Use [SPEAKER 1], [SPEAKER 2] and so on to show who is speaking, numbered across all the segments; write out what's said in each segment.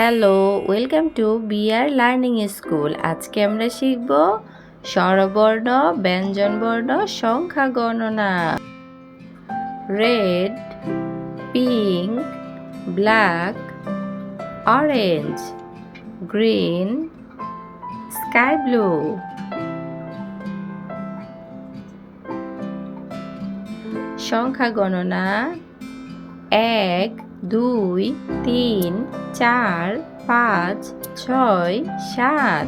[SPEAKER 1] Hello, welcome to B R school. আজকে আমরা শিখব স্বরবর্ণ, ব্যঞ্জনবর্ণ, সংখ্যা গণনা। Red, pink, black, orange, green, sky blue. সংখ্যা গণনা। এক, দুই, তিন, চার, পাঁচ, ছয়, সাত।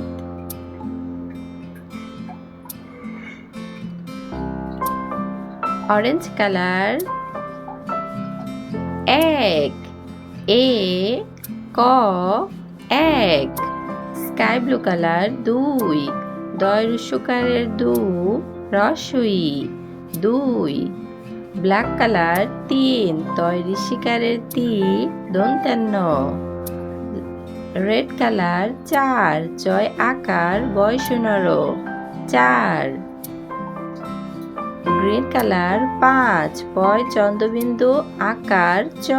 [SPEAKER 1] অরেঞ্জ কালার এক, এ, ক, এক। স্কাই ব্লু কালার দুই। দয় রুসুকারের দু। রসুই, দুই। ব্ল্যাক কালার তিন, তৈরি শিকারের তি দন্তান্ন রেড কালার চার, জয় আকার বয় শূন্যরো চার। গ্রিন কালার পাঁচ পয় চন্দ্রবিন্দু আকার চ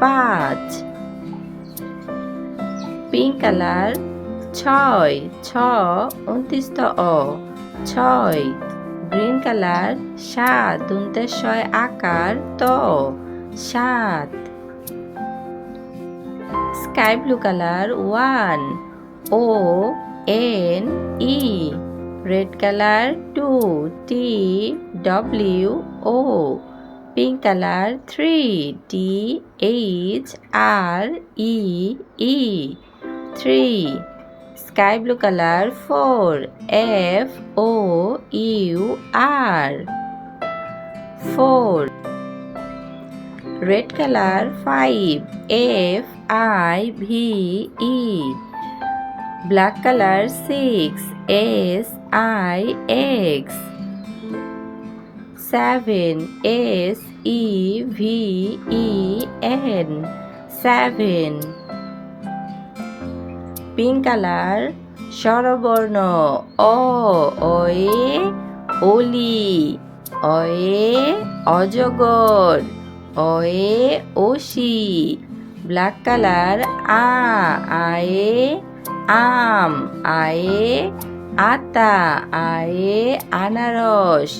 [SPEAKER 1] পাঁচ। পিঙ্ক কালার ছয়, ছ উনত্রিশ অ। ছয়। গ্রিন কালার, সাত দুন্তেশ্বয় আকার, ত, সাত। Sky blue colour, one, O, N, E. Red colour, two, T, W, O. Pink colour, three, T, H, R, E E. Three sky blue color 4 f o u r. 4 red color 5 f i v e. Black color 6 s i x. 7 s e v e n. 7 pink colour, স্বরবর্ণ, অ, অয়ে, অলি, অয়ে, অজগর, অয়ে ওসি black colour, আ, আয়ে, আম, আয়ে, আতা, আয়ে, আনারস,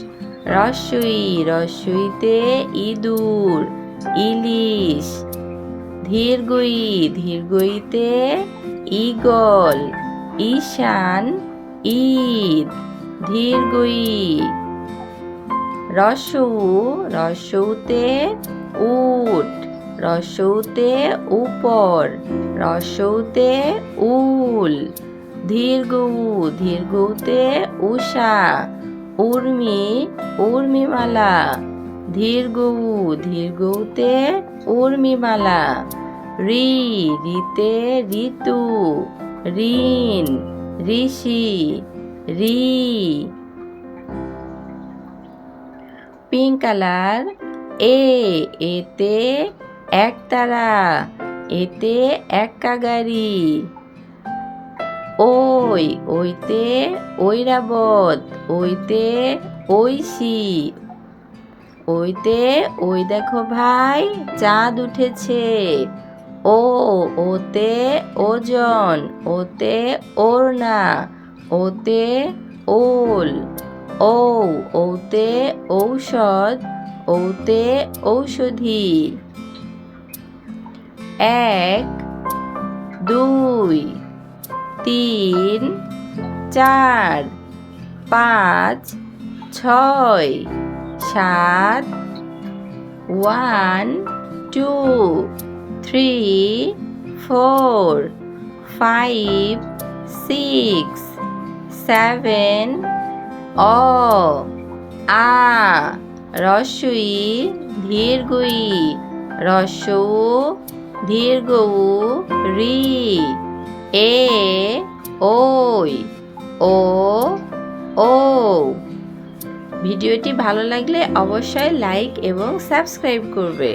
[SPEAKER 1] রসুই, রসুইতে ইঁদুর, ইলিশ, ধীরগই, ধীরগইতে ইগল ঈশান, ঈদ, ধীরগই, রসু, রসৌতে উট, রসৌতে উপর, রসৌতে উল, ধীরগৌ, ধীরগৌতে উষা, উর্মি, উর্মিমালা, ধীরগৌ, ধীরগৌতে উর্মিমালা। রি, রিতে ঋতু, ঋণ, ঋষি, রি। পিঙ্ক কালার, এ, এতে একতারা এতে একা গাড়ি ওই, ওইতে ঐরাবত, ওইতে ঐশী। ওইতে, ওই দেখো ভাই, চাঁদ উঠেছে। ও, ওতে ওজন, ওতে ওড়না, ওতে ওল, ও, ওতে ঔষধ, ওতে ঔষধি। এক, দুই, তিন, চার, পাঁচ, ছয়, সাত, one, two. Three four five six seven অ আ রসুই ধীরগুই রসৌ ধীরগৌ রি এ ওই ও ও ভিডিওটি ভালো লাগলে অবশ্যই লাইক এবং সাবস্ক্রাইব করবে